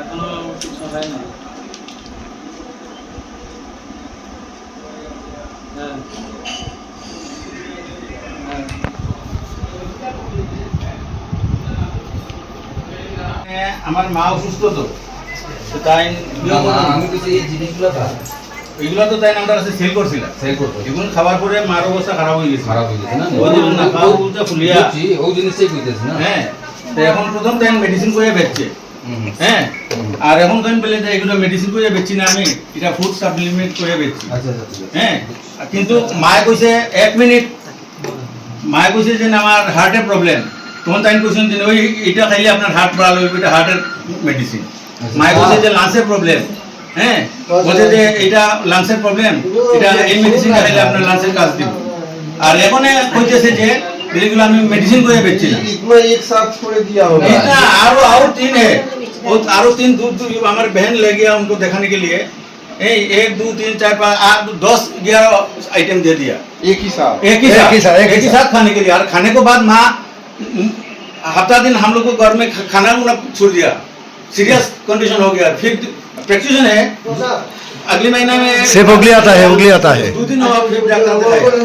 এখনও কিছু হয়নি হ্যাঁ। হ্যাঁ। আমার মা অসুস্থ তো। তাই না, না, আমি কিছু এই জিনিসগুলো এগুলো তো তাই আমরা কাছে সেল করছিলাম সেল করতো। এগুলো খাবার পরে মার অবস্থা খারাপ হয়ে গেছে। খারাপ হয়ে গেছে না? ওই যে না খাওয়া বলতে ফুলিয়া। ওই জিনিসটাই বুঝতেছি না? হ্যাঁ। তো এখন প্রথম টাইম মেডিসিন করে বেচছে। হ্যাঁ? আর এখন তো আমি যে এগুলো মেডিসিন করে না আমি এটা ফুড সাপ্লিমেন্ট করে হ্যাঁ? কিন্তু মায়ে কইছে এক মিনিট মায়ে কইছে যে আমার প্রবলেম তখন তাই ওই এটা খাইলে আপনার হার্ট ভালো হইবে এটা হার্টের মেডিসিন মায়ে কইছে যে লাংসের প্রবলেম হ্যাঁ? বলছে যে এটা লাংসের প্রবলেম এটা এই খাইলে আপনার লাংসের কাজ দিব। আর এখন কইতেছে যে এগুলো আমি মেডিসিন করে বেচছি না আরও और वो आरो तीन दूर दूर हमारे बहन ले गया उनको दिखाने के लिए एक दो तीन चार पाँच आठ दस ग्यारह आइटम दे दिया एक ही साथ एक ही साथ एक ही साथ एक ही साथ खाने के लिए और खाने के बाद माँ हफ़्ता दिन हम लोग को घर में खाना उना छोड़ दिया सीरियस कंडीशन हो गया फिर प्रेस्क्रिप्शन है अगले महीने में सिर्फ़ उगली आता है, उगली आता है। दो दिन हुआ फिर डॉक्टर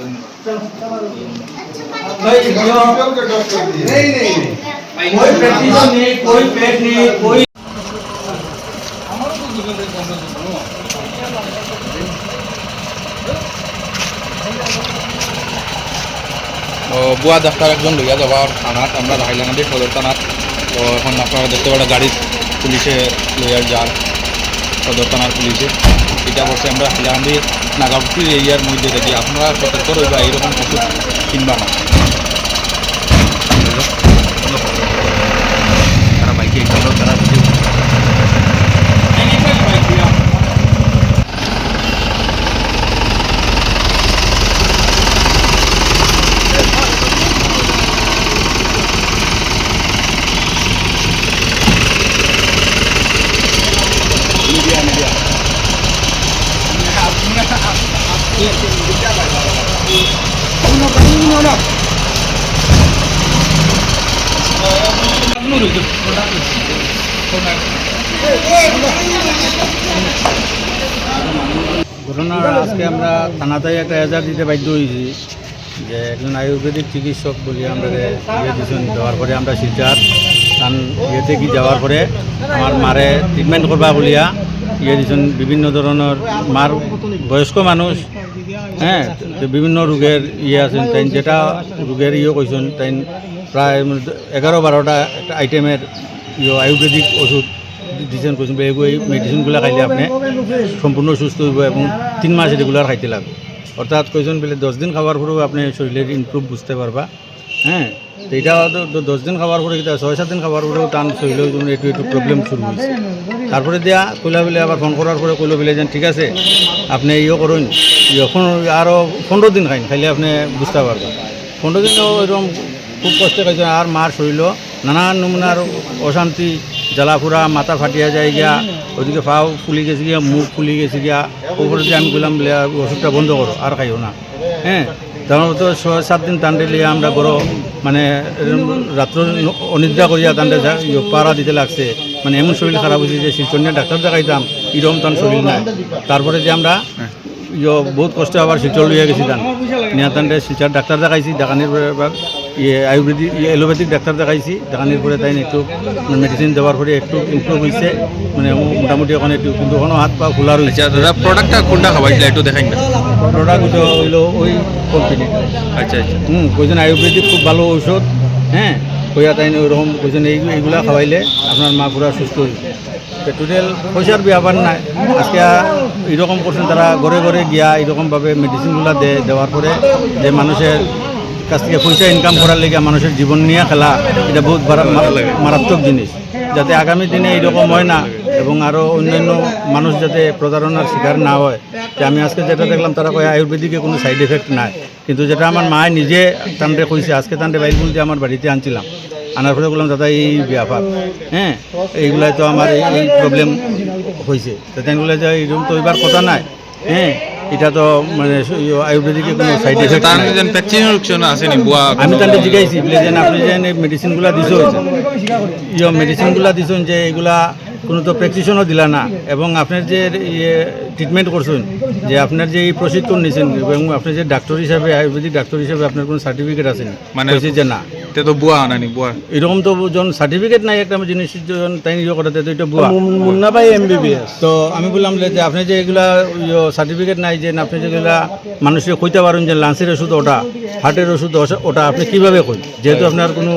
যে না कोई नहीं नहीं कोई प्रैक्टिस नहीं कोई पेट नहीं कोई বুয়া ডাক্তার একজন লইয়া যাবার থানাত আমরা হাইলাকান্দি সদর থানাত তো এখন আপনারা দেখতে পারেন গাড়ি পুলিশে লইয়া যার সদর থানার পুলিশে এটা করছে আমরা হাইলাকান্দি নাগাপুর এরিয়ার মধ্যে থাকি আপনারা সতর্ক রইবা, এইরকম ওষুধ কিনবা না। তারা বাইকে তারা যদি ঘটনা আজকে আমরা থানাতে একটা এজার দিতে বাধ্য হয়েছি যে একজন আয়ুর্বেদিক চিকিৎসক বলি আমরা ইয়ে দিয়েছেন দেওয়ার পরে আমরা শিলচার কারণ ইয়েতে কি যাওয়ার পরে আমার মারে ট্রিটমেন্ট করবা বলিয়া ইয়ে দিয়েছেন। বিভিন্ন ধরনের মার বয়স্ক মানুষ হ্যাঁ বিভিন্ন রোগের ইয়ে আছেন তাই যেটা রোগের ইয়ে কইছেন তাই প্রায় এগারো বারোটা একটা আইটেমের ইয়ে আয়ুর্বেদিক ওষুধ দিচ্ছেন কৈছেন এই মেডিচিনগুলো খাইলে আপনি সম্পূর্ণ সুস্থ হইব এবং তিন মাস রেগুলার খাইতে লাগবে। অর্থাৎ কইছেন, বলে দশ দিন খাওয়ার পরেও আপনি শরীরের ইমপ্রুভ বুঝতে পারবা। হ্যাঁ দশ দিন খাওয়ার পরে ছয় সাত দিন খাওয়ার পরেও টান জন্য একটু একটু প্রবলেম শুরু হয়েছে। তারপরে দিয়া কইলা বলে আবার ফোন করার পরে কইলো বলে যেন ঠিক আছে, আপনি ইয়ে করুন, এখন আরও পনেরো দিন খাইন, খাইলে আপনি বুঝতে পারবেন। পনেরো দিন এরকম খুব কষ্টে খাইছেন, আর মার শরীরও নানান নমুনার অশান্তি, জ্বালাফুরা, মাথা ফাটিয়া যায় গিয়া, ওদিকে পাও ফুলি গেছে গিয়া, মুখ ফুলি গেছে গিয়া ওপরে যে আমি বললাম বলে ওষুধটা বন্ধ করো, আর খাইও না। হ্যাঁ? তখন তো ছয় সাত দিন টান দিলে আমরা বড় মানে রাত্র অনিদ্রা করিয়া তান্ডে পাড়া দিতে লাগছে। মানে এমন শরীর খারাপ হয়েছে যে শিলচন্ডিয়া ডাক্তার দেখাইতাম এরকম তান শরীর নাই। তারপরে যে আমরা ইয় বহুত কষ্ট আবার শিলচর লইয়া গেছি তান নিয়া তান্ডে শিলচর ডাক্তার দেখাইছি দেখানির ইয়ে আয়ুর্বেদিক এলোপ্যাথিক ডাক্তার দেখাইছি দেখানির পরে তাই একটু মেডিসিন দেওয়ার পরে একটু ইমপ্রুভ হয়েছে মানে মোটামুটি এখন একটু কিন্তু এখনও হাত পা খোলা রয়েছে। আচ্ছা দাদা প্রোডাক্টটা কোনটা খাওয়াইছিল একটু দেখাই না? প্রোডাক্ট হইল ওই কোম্পানি আচ্ছা আচ্ছা। হুম কইছেন আয়ুর্বেদিক খুব ভালো ঔষধ হ্যাঁ? কইয়া তাই ওইরকম কইছেন এই এইগুলা খাওয়াইলে আপনার মা পুরা সুস্থ হইবে। টোটাল পয়সার ব্যাপার নাই। আজকে এরকম করছেন তারা ঘরে ঘরে গিয়া এরকমভাবে মেডিসিনগুলো দে দেওয়ার পরে যে মানুষের কাছ থেকে পয়সা ইনকাম করার লেগে মানুষের জীবন নিয়ে খেলা এটা বহুত মা- মারাত্মক জিনিস। যাতে আগামী দিনে এইরকম হয় না এবং আরও অন্যান্য মানুষ যাতে প্রতারণার শিকার না হয়। যে আমি আজকে যেটা দেখলাম তারা কয় আয়ুর্বেদিকে কোনো সাইড এফেক্ট নাই। কিন্তু যেটা আমার মায় নিজে তান্ডে কইছে আজকে তান্ডে বাইবুল যে আমার বাড়িতে আনছিলাম। আনার পরে বললাম দাদা এই ব্যাপার হ্যাঁ এইগুলাই তো আমার এই প্রবলেম হয়েছে তো তাই বলে যে এরকম তো এবার কথা নাই হ্যাঁ এটা তো মানে আয়ুর্বেদিকে কোনো সাইড এফেক্ট তার যেন ভ্যাকসিন রুকশন আসেনি বুয়া আমি তাহলে জিজ্ঞাসি বলে যে আপনি যে মেডিসিনগুলা দিছো ইয়ে মেডিসিনগুলা দিছেন যে এগুলা কোনো তো প্রেসক্রিপশনও দিলা না এবং আপনার যে ইয়ে ট্রিটমেন্ট করছেন যে আপনার যে এই প্রশিক্ষণ নিয়েছেন এবং আপনি যে ডাক্তার হিসাবে আয়ুর্বেদিক ডাক্তার হিসাবে আপনার কোনো সার্টিফিকেট আছে মানে- যে না। তে তো বুয়া আনানি বুয়া। এরকম তো যখন সার্টিফিকেট নাই একটা জিনিস যখন তাই ইয়ে করাতে তো এটা বুয়া। মুন্না ভাই এমবিবিএস তো আমি বললাম যে আপনি যে এগুলা সার্টিফিকেট নাই যে আপনি যেগুলা মানুষকে কইতে পারেন যে লাঞ্চের ওষুধ ওটা হার্টের ওষুধ ওটা আপনি কীভাবে কই যেহেতু আপনার কোনো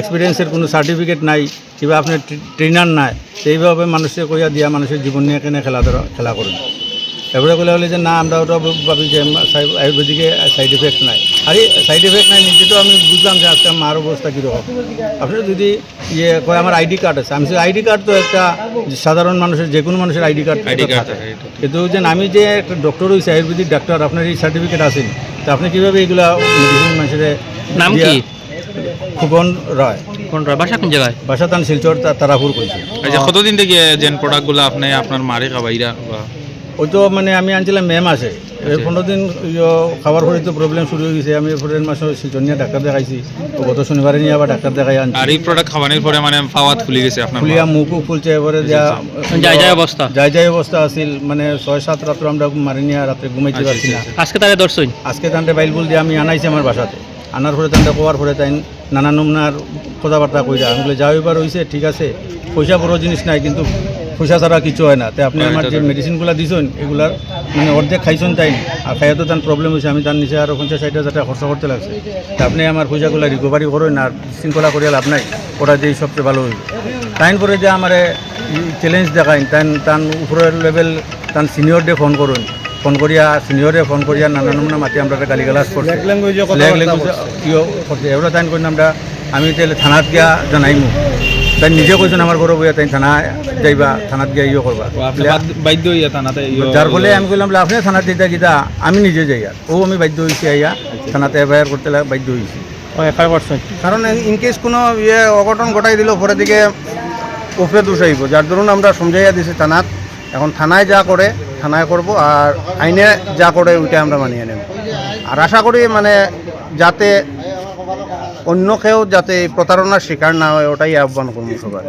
এক্সপিরিয়েন্সের কোনো সার্টিফিকেট নাই কিংবা আপনার ট্রেনার নাই তো এইভাবে মানুষকে কইয়া দিয়া মানুষের জীবন নিয়ে কেনে খেলাধুলা খেলা করুন। এবারে বলে বলে যে না আমরা ওটা ভাবি যে আয়ুর্বেদিকে সাইড এফেক্ট নাই। আরে সাইড এফেক্ট নাই নিজে তো আমি বুঝলাম যে আজকে মার অবস্থা কীরকম। আপনি যদি ইয়ে কয় আমার আইডি কার্ড আছে। আমি আইডি কার্ড তো একটা সাধারণ মানুষের যে কোনো মানুষের আইডি কার্ড আইডি কার্ড কিন্তু যে আমি যে একটা ডক্টর হয়েছি আয়ুর্বেদিক ডাক্তার আপনার এই সার্টিফিকেট আছেন তা আপনি কীভাবে এগুলা মেডিসিন মানুষের নাম কি? খুবন রয়। কোন রয়? বাসা কোন জায়গায়? বাসাতান শিলচর তা- তারাপুর কইছে। আচ্ছা কতদিন থেকে যেন প্রোডাক্টগুলো আপনি আপনার মারে খাবাইরা বা ওই তো মানে আমি আনছিলাম ম্যাম আছে এই পনেরো দিন খাবার পরে তো প্রবলেম শুরু হয়ে গেছে। আমি পরের মাসে শিলচর ডাক্তার দেখাইছি। গত শনিবারে নিয়ে আবার ডাক্তার দেখাই আনছি। আর এই প্রোডাক্ট খাওয়ানোর পরে মানে ফাওয়াত ফুলি গেছে আপনার ফুলিয়া মুখও ফুলছে এবারে যা যাই যাই অবস্থা যাই যাই অবস্থা আছিল। মানে ছয় সাত রাত্র আমরা মারি নিয়ে রাত্রে ঘুমাইতে আচ্ছা, পারছি না। আচ্ছা, আজকে তারে দর্শন আজকে তান্ডে বাইলবুল দিয়ে আমি আনাইছি আমার বাসাতে। আনার পরে তান্ডে কোয়ার পরে তাই নানা নমুনার কথাবার্তা কইরা। আমি বলে যাও এবার হয়েছে ঠিক আছে। পয়সা বড় জিনিস নাই কিন্তু পয়সা ছাড়া কিছু হয় না। তো আপনি হ্যাঁ, আমার যে মেডিসিনগুলো দিছেন এগুলার মানে অর্ধেক খাইছেন তাই। আর খাইয়া তো তার প্রবলেম হয়েছে আমি তার নিচে আরও পঞ্চাশ ষাট হাজার টাকা খরচা করতে লাগছে। তা আপনি আমার পয়সাগুলো রিকভারি করেন আর শৃঙ্খলা করিয়া লাভ নাই ওরা যেই সবচেয়ে ভালো হইবে। তাইন করে যে আমার চ্যালেঞ্জ দেখাইন তান তান উপরের লেভেল তান সিনিয়র ডে ফোন করুন। ফোন করিয়া সিনিয়রে ফোন করিয়া নানা নমুনা মাতি আমরা গালি গালাজ করছি। Flag language ইয়ে করছে। এবার তাই করি আমরা আমি তাহলে থানাত গিয়া জানাইমু। তাই নিজে কইছেন আমার বড় বইয়া তাই থানা যাইবা থানাত গিয়া ইয়ে করবা বাধ্য হইয়া থানাতে যার ফলে আমি কইলাম বলে আপনি থানাত দিতা গীতা আমি নিজে যাই আর ও আমি বাধ্য হয়েছি আইয়া থানাতে এফআইআর করতে লাগা বাধ্য হয়েছি কারণ ইনকেস কোনো ইয়ে অঘটন ঘটাই দিল পরে দিকে উপরে দোষ আইব যার ধরুন আমরা সমঝাইয়া দিছি থানাত এখন থানায় যা করে থানায় করব আর আইনে যা করে ওইটা আমরা মানিয়ে নেব। আর আশা করি মানে যাতে অন্য কেউ যাতে প্রতারণার শিকার না হয় ওটাই আহ্বান করব সবাই।